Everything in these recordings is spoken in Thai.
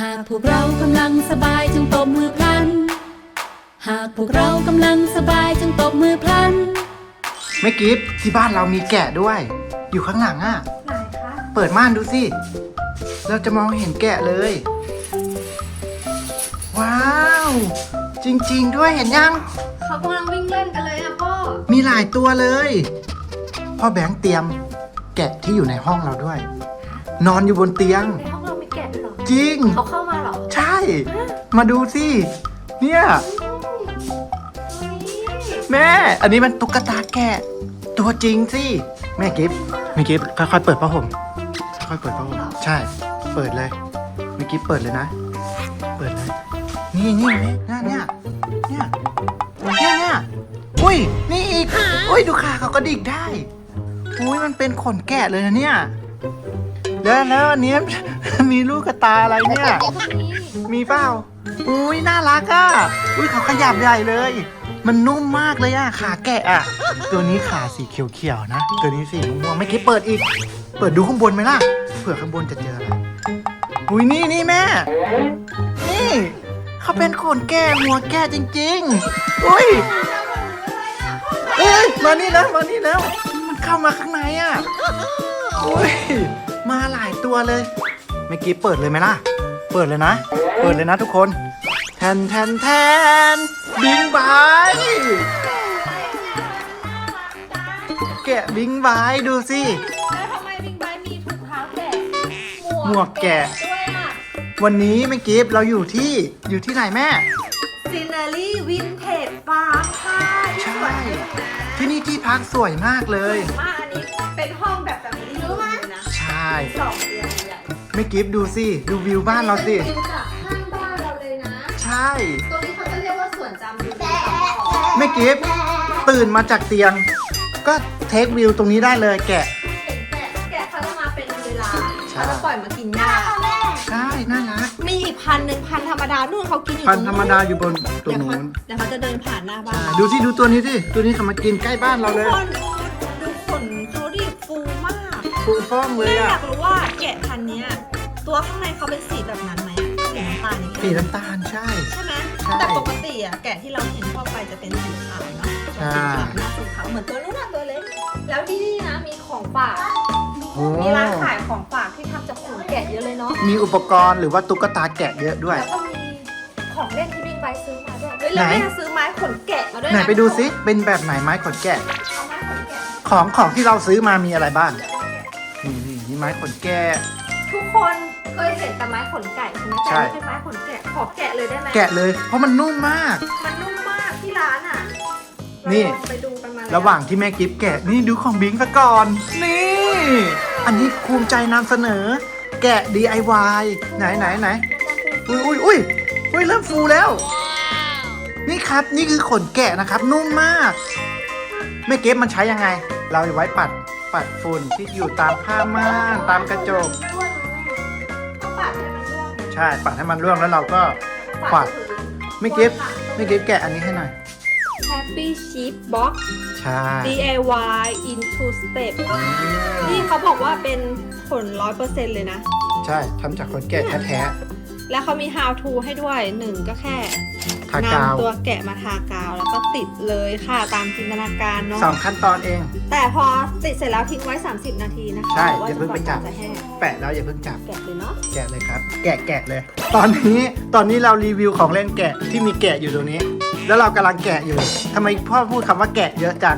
หากพวกเรากำลังสบายจงตบมือพลัน หากพวกเรากำลังสบายจงตบมือพลัน ไม่กิฟที่บ้านเรามีแกะด้วย อยู่ข้างหลังอะ ไหนคะเปิดม่านดูสิ เราจะมองเห็นแกะเลย ว้าว จริงๆด้วยเห็นยัง เขากำลังวิ่งเล่นกันเลยอะพ่อ มีหลายตัวเลย พ่อแบงค์เตรียม แกะที่อยู่ในห้องเราด้วย นอนอยู่บนเตียง ในห้อง จริง เขาเข้ามาเหรอใช่ มาดูสิ เนี่ย แม่ อันนี้มันตุ๊กตาแกะ ตัวจริงสิ แม่กิฟแม่กิฟค่อยๆเปิดผ้าห่มค่อยๆเปิดผ้าห่มใช่ เปิดเลยแม่กิฟเปิดเลยนะ เปิดเลย นี่นี่นี่เนี่ยเนี่ยเนี่ยเนี่ยเนี่ยอุ้ย นี่อีก อุ้ย ดูขาเขาก็ดิกได้ อุ้ย มันเป็นขนแกะเลยนะเนี่ย แล้วแล้วอันนี้มีลูกกระตาอะไรเนี่ย มีเปล่าอุ้ยน่ารักอะอุ้ยเขาขยับใหญ่เลย มันนุ่มมากเลยอะขาแกะอะตัวนี้ขาสีเขียวๆนะ ตัวนี้สีม่วงๆไม่คิดเปิดอีก เปิดดูข้างบนไหมล่ะเผื่อข้างบนจะเจออะไรอุ้ยนี่นี่แม่ นี่เขาเป็นขนแกะหัวแกะจริงๆอุ้ยเอ้ยมานี่แล้วมานี่แล้วมันเข้ามาข้างในอะอุ้ย มาหลายตัวเลย เมื่อกี้เปิดเลยไหมล่ะ เปิดเลยนะ เปิดเลยนะทุกคน แทนแทนแทนบิงไบแกะบิงไบดูสิ แล้วทำไมบิ๊กไบค์มีถุงเท้าแกะหมวกแกะ ด้วยอะวันนี้เมื่อกี้เราอยู่ที่อยู่ที่ไหนแม่ ซีนารีวินเทจฟาร์มค่ะที่สวนที่นี่ที่พักสวยมากเลย มาก ใช่สองเตียงใหญ่ไม่กิฟดูสิ ดูวิวบ้านเราสิ เป็นวิวจากข้างบ้านเราเลยนะ ใช่ ตรงนี้เขาจะเรียกว่าสวนจำวิวไม่กิฟตื่นมาจากเตียง ก็เทควิวตรงนี้ได้เลยแกะ เห็นแกะแกะเขาจะมาเป็นเวลาใช่เขาจะปล่อยมากินหญ้าใช่ น่ารัก มีอีกพันหนึ่งพันธรรมดานู่นเขากินอยู่พันตงธรรมดาอยู่บนตรงเดี๋ยวเขานู้นเดี๋ยวเขาจะเดินผ่านหน้าบ้าใช่นดูสิ ดูตัวนี้สิ ตัวนี้เขามากินใกล้บ้านเราทุเลกยคน ฟูฟ่องเลยแม่ออะ ยากรู้ว่าแกะพันธุ์เนี้ยตัวข้างในเขาเป็นสีแบบนั้นไหมสีน้ำตาลอย่างสีเงี้ยน้ำตาลใช่ ใช่ไหมใช่แต่ปกติอะแกะที่เราเห็นทั่วไปจะเป็นสีขาวเนาะใช่หน้าสีขาวเหมือนตัวนู้นอะตัวเล็กแล้วที่นี่นะมีของฝาก โอ้มีร้านขายของฝากที่ทำจากขนแกะเยอะเลยเนาะ มีอุปกรณ์หรือว่าตุ๊กตาแกะเยอะด้วย แล้วก็มีของเล่นที่บิ๊กไบค์ซื้อมาด้วย เฮ้ยไหนแล้วแม่ซื้อไม้ขนแกะมาด้วยไหนนะไปดูสิเป็นแบบไหนไม้ขนแกะ เอาไม้ขนแกะของของที่เราซื้อมามีอะไรบ้างนี่นี่นี่ไม้ขนแกะ ทุกคนเคยเห็นแต่ไม้ขนไก่ใช่ไหมใช่ แต่นี่เป็นไม้ขนแกะขอแกะเลยได้ไหมแกะเลย เพราะมันนุ่มมาก มันนุ่มมากที่ร้านอะนี่ เราลองไปดูกันมาแล้วระหว่างที่แม่กิฟแกะนี่ดูของบิงซะก่อน นี่ อันนี้ภูมิใจนำเสนอ แกะ DIY ไหนไหนไหนอุ้ยอุ้ยอุ้ยอุ้ยเริ่มฟูแล้ว นี่ครับนี่คือขนแกะนะครับ นุ่มมาก แม่เก็บมันใช้ยังไง เราเอาไว้ปัด ปัดฝุ่นที่อยู่ตามผ้าม่านตามกระจกต้องปัดให้มันร่วงใช่ปัดให้มันร่วงแล้วเราก็ปัดไม่เก็บไม่เก็บแกะอันนี้ให้หน่อยแฮปปี้ชีฟบ็อกใช่ DIY into step นี่เขาบอกว่าเป็นขนร้อยเปอร์เซ็นต์เลยนะ ใช่ทำจากขนแกะแท้ แล้วเขามี how to ให้ด้วยหนึ่งก็แค่ๆทากาว นำตัวแกะมาทากาว แล้วก็ติดเลยค่ะตามจินตนาการเนาะ สองขั้นตอนเอง แต่พอติดเสร็จแล้วทิ้งไว้ 30 นาทีนะคะใช่ว่าอย่าเพิ่งไปจับ จะแห้งแปะแล้วอย่าเพิ่งจับ แกะเลยเนาะ แกะเลยครับ แกะแกะเลย ตอนนี้ตอนนี้เรารีวิวของเล่นแกะที่มีแกะอยู่ตรงนี้ แล้วเรากำลังแกะอยู่ทำไมพ่อพูดคำว่าแกะเยอะจัง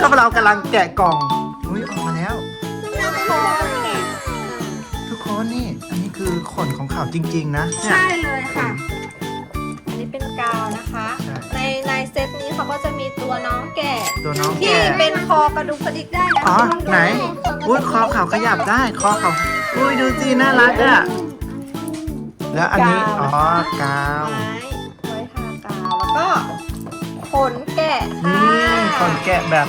ก็เรากำลังแกะกล่อง คือขนของเขาจริง ๆ นะเนี่ย ใช่เลยค่ะ อันนี้เป็นกาวนะคะ ใช่ ในในเซตนี้เขาก็จะมีตัวน้องแกะตัวน้องที่แกะเป็นคอกระดุกกระดิกได้นะอ๋อลงดูไหน อุ้ยคอเขาขยับได้คอเขาอุ้ยดูสิน่ารักอะแล้วอันนี้อ๋อกาว ไม้ไว้ทากาวแล้วก็ขนแกะค่ะนี่ขนแกะแบบ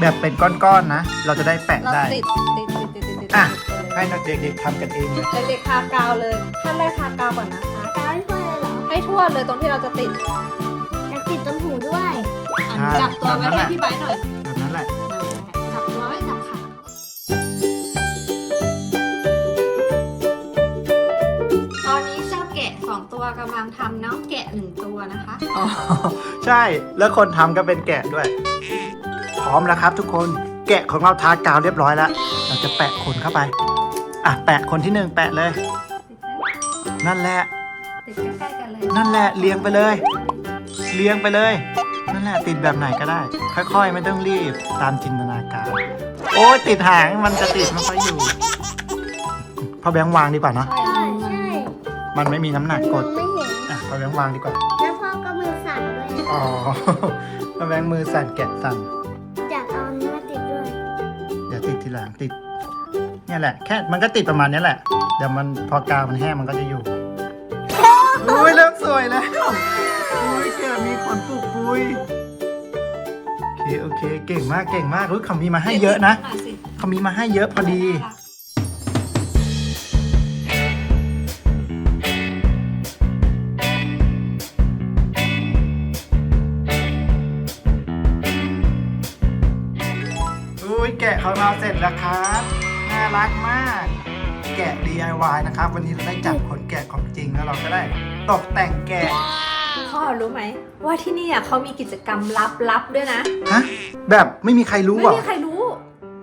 แบบเป็นก้อนๆนะ เราจะได้แปะเราได้ ติดติดติดติดติดติดอะไป ให้เลยเด็กๆทำกันเองเลยเด็กๆทากาวเลยขั้นแรกทากาวก่อนนะคะกาวให้ทั่วเลยเหรอให้ทั่วเลยตรงที่เราจะติดอยากติดตรงหูด้วยอะจับตัวไว้ให้พี่ไบร์ทหน่อยแบบนั้นแหละจับตัวไว้จับขาองตัวกำลังทำน้องแกะหนึ่งตัวนะคะอ๋อใช่แล้วคนทำก็เป็นแกะด้วย พร้อมแล้วครับทุกคนแกะของเราทากาวเรียบร้อยแล้ว เราจะแปะขนเข้าไป อะแปะคนที่หนึ่งแปะเลยนั่นแหละ ติดใกล้ๆกันเลยนั่นแหละเรียงไปเลย เรียงไปเลย นั่นแหละติดแบบไหนก็ได้ ค่อยๆ ไม่ต้องรีบตามจินตนาการ โอ้ยติดหางมันจะติดไม่ค่อยอยู่พอแบงค์วางดีกว่าเนาะใช่ใช่มันไม่มีน้ำหนักกดไม่เห็น อะพอแบงค์วางดีกว่าแล้วพ่อก็มือสั่นด้วยอ๋อพอแบงค์มือสั่นแกะสั่นอยากเอาอันนี้มาติดด้วย เดี๋ยวติดทีหลังติด เนี่ยแหละแค่มันก็ติดประมาณเนี้ยแหละ เดี๋ยวมันพอกาวมันแห้งมันก็จะอยู่โอ้ยเริ่มสวยแล้วโอ้ยแกมีขนปุกปุยโอเคโอเค เก่งมากเก่งมากรู้ยเขามีมาให้เยอะนะหน่อยสิเขามีมาให้เยอะพอดีอุ้ยแกะของเราเสร็จแล้วครับ น่ารักมาก แกะ DIY นะครับ วันนี้เราได้จับขนแกะของจริงแล้วเราก็ได้ตกแต่งแกะพ่อรู้ไหม ว่าที่นี่อะเขามีกิจกรรมลับๆด้วยนะ ฮะแบบไม่มีใครรู้ไม่เหรอมีใครรู้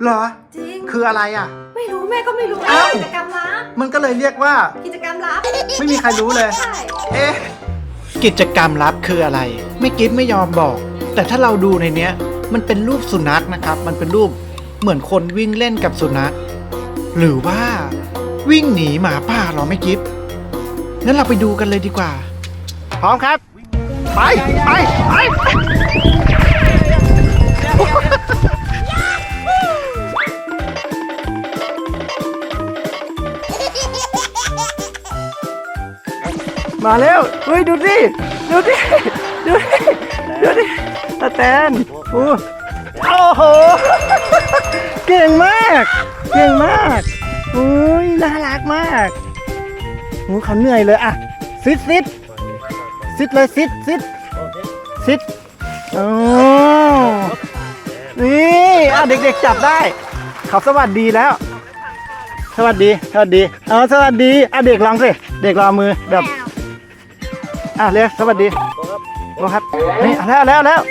เหรอ จริง คืออะไรอะ ไม่รู้แม่ก็ไม่รู้เอ้ากิจกรรมลับมันก็เลยเรียกว่า กิจกรรมลับไม่มีใครรู้เลย ใช่เอ๊ะกิจกรรมลับคืออะไร ไม่กิฟไม่ยอมบอก แต่ถ้าเราดูในเนี้ย มันเป็นรูปสุนัขนะครับ มันเป็นรูปเหมือนคนวิ่งเล่นกับสุนัข หรือว่าวิ่งหนีหมาป่าเหรอไม่กิฟงั้นเราไปดูกันเลยดีกว่า พร้อมครับ ไปไปไปมาแล้วเฮ้ยดูดิดูดิดูดิดูดิตาแตนโอ้โอ้โหเก่งมาก เก่งมากอุ้ยน่ารักมากโอ้เขาเหนื่อยเลยอะซิดซิดซิดเลยซิดซิดซิดโอ้นี่อะเด็กๆจับได้ เขาสวัสดีแล้ว สวัสดี สวัสดี เออสวัสดีอะเด็กลองสิ เด็กลองมือแบบอะเรียกสวัสดีโอ้ครับ นี่เอาแล้วแล้ว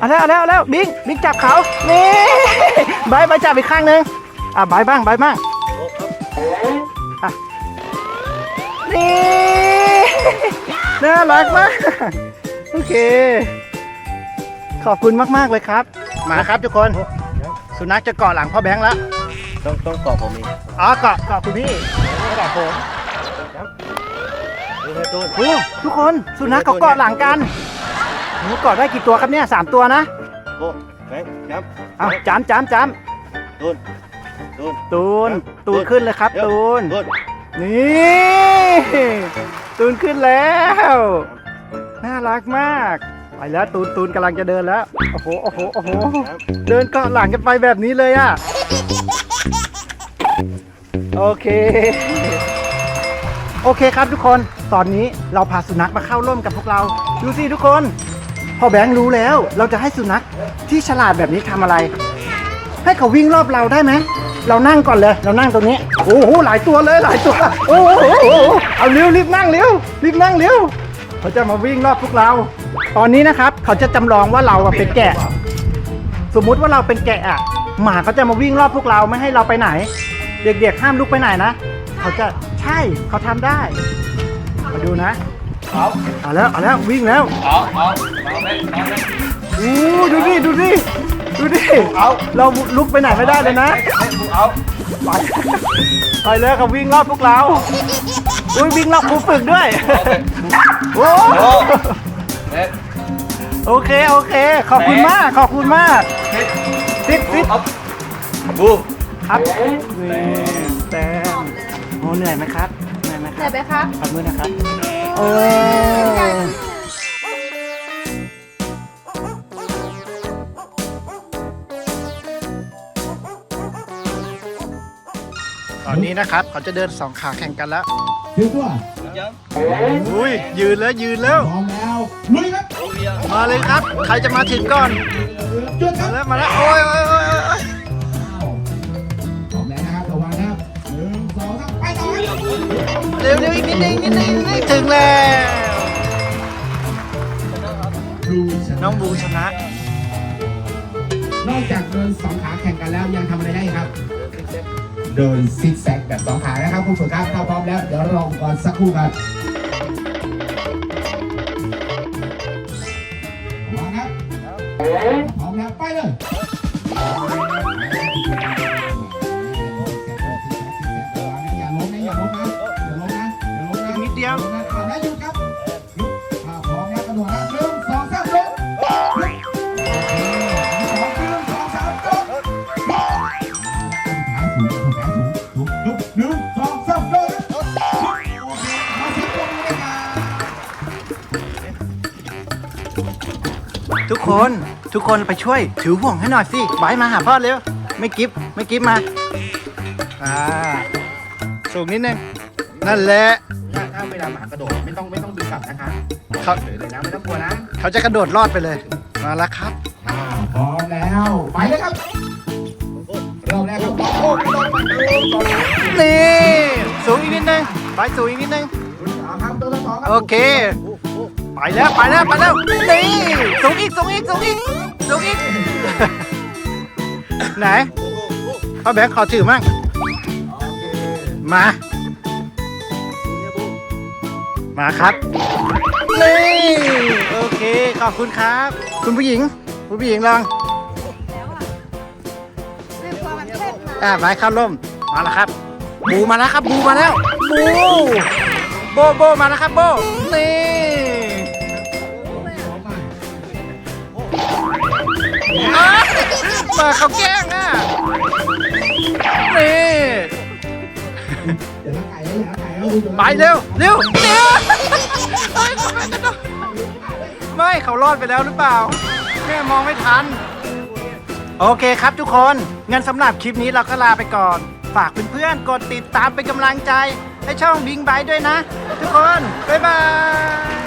อาแล้วแล้วแล้วบิ๊กบิ๊กจับเขา นี่บายบายจับอีกข้างหนึ่ง อะบายบ้างบายบ้างอะนี่น่ารักมากโอเค ขอบคุณมาก ๆ เลยครับ มาครับทุกคน สุนัขจะเกาะหลังพ่อแบงค์แล้ว ต้องต้องกรอบผมเองอ๋อเกาะเกาะคุณพี่ไม่เกาะผมดูให้ตูนโอ้ทุกคนสุนัขเขาเกาะหลังกันหนูเกาะได้กี่ตัวครับเนี่ยสามตัวนะโอ้แบงค์จับเอาจามจามจามตูน ตูนตูนตูนขึ้นเลยครับ ตูน ตูนนี่ตูนขึ้นแล้ว น่ารักมาก ไปแล้วตูนตูนกำลังจะเดินแล้ว โอ้โหโอ้โหโอ้โหเดินเกาะหลังกันไปแบบนี้เลยอะโอเค โอเคครับทุกคน ตอนนี้เราพาสุนัขมาเข้าร่วมกับพวกเรา ดูสิทุกคน พอแบงค์รู้แล้ว เราจะให้สุนัขที่ฉลาดแบบนี้ทำอะไร ให้เขาวิ่งรอบเราได้ไหมเรานั่งก่อนเลย เรานั่งตรงนี้ โอ้โห หลายตัวเลยหลายตัว โอ้โหโอ้โหเอาเร็วรีบนั่งเร็วรีบนั่งเร็วเขาจะมาวิ่งรอบพวกเรา ตอนนี้นะครับ เขาจะจำลองว่าเราอะเป็นแกะ สมมุติว่าเราเป็นแกะอะหมาเขาจะมาวิ่งรอบพวกเราไม่ให้เราไปไหน เด็กๆห้ามลุกไปไหนนะเขาจะใช่เขาทำได้ มาดูนะเอาเอาแล้วเอาแล้ววิ่งแล้วเอาเอาเอาแม่เอาแม่อู้ดูดิดูดิ ดูดิเอาเราลุกไปไหนไม่ได้เลยนะเอาไปไปเลยเขาวิ่งรอบพวกเราอุ้ยวิ่งรอบครูฝึกด้วยโอ้โอเคโอเค ขอบคุณมากขอบคุณมากซิดซิดบูครับแต้มโอ้เหนื่อยไหมครับเหนื่อยไหมคใช่รับไหมคะขอบมือนะครับโอ้ ตอนนี้นะครับเขาจะเดินสองขาแข่งกันแล้วยืนตัวยังอุ้ยยืนแล้วยืนแล้ว พร้อมแล้วลุยครับเอาเรียงมาเลยครับ ใครจะมาถึงก่อน จุดคมารับแล้วมาแล้วโอ้ยโอ้ยโอ้ยโอ้ยอ้าวพร้อมแล้วนะครับระวังนะครับหนึ่งสองสามไปต่อครับเร็วเร็วอีกนิดนึงนิดนึงนิดนึงถึงแล้ว ดูชะน้องบูชนะ นอกจากเดินสองขาแข่งกันแล้วยังทำอะไรได้ครับ เดินซิกแซกแบบสองขานะครับคุณผู้ชมครับถ้าพร้อมแล้วเดี๋ยวลองก่อนสักครู่ครับมาครับพร้อมแล้วไปเลย ทุกคน ทุกคนไปช่วย ถือห่วงให้หน่อยสิบายมาหาพ่อเร็ว ไม่กิฟไม่กิฟมา อ่า สูงนิดนึง นั่นแหละ ถ้าถ้าเวลาหมากระโดดไม่ต้องไม่ต้องดึงกลับนะคะครับ เฉยเลยนะไม่ต้องกลัวนะเขาจะกระโดดรอดไปเลย มาแล้วครับ อ่าพร้อมแล้ว ไปเลยครับรอบแรกครับโอ้โหรอบไปดูก่อนนี่ สูงอีกนิดนึง ไปสูงอีกนิดนึง สามครับตัวละสองครับโอเคไป แล้วไปแล้วไปแล้วนี่สูงอีกสูงอีกสูงอีกสูงอีก ไหนพ่อแบงค์ขอถือมั่งมา มาครับนี่โอเคขอบคุณครับ คุณผู้หญิง คุณผู้หญิงลองแล้วอะไม่กลัวมันเผ็ดนะอ่าไม้ข้าร่มมาแล้วครับ บูมาแล้วครับบูมาแล้วบูโบโบมาแล้วครับโบนี่ อ้าเขาแกล้งอะนี่เดี๋ยวนะไก่แล้วเดี๋ยนะไปเร็วเร็วเร็วเฮ้ยทำไมกระโดดไม่เขารอดไปแล้วหรือเปล่าแม่มองไม่ทัน โอเคครับทุกคนงั้นสำหรับคลิปนี้เราก็ลาไปก่อน ฝากเพื่อนๆกดติดตามเป็นกำลังใจ ให้ช่องบิงไบด้วยนะ ทุกคน บ๊ายบาย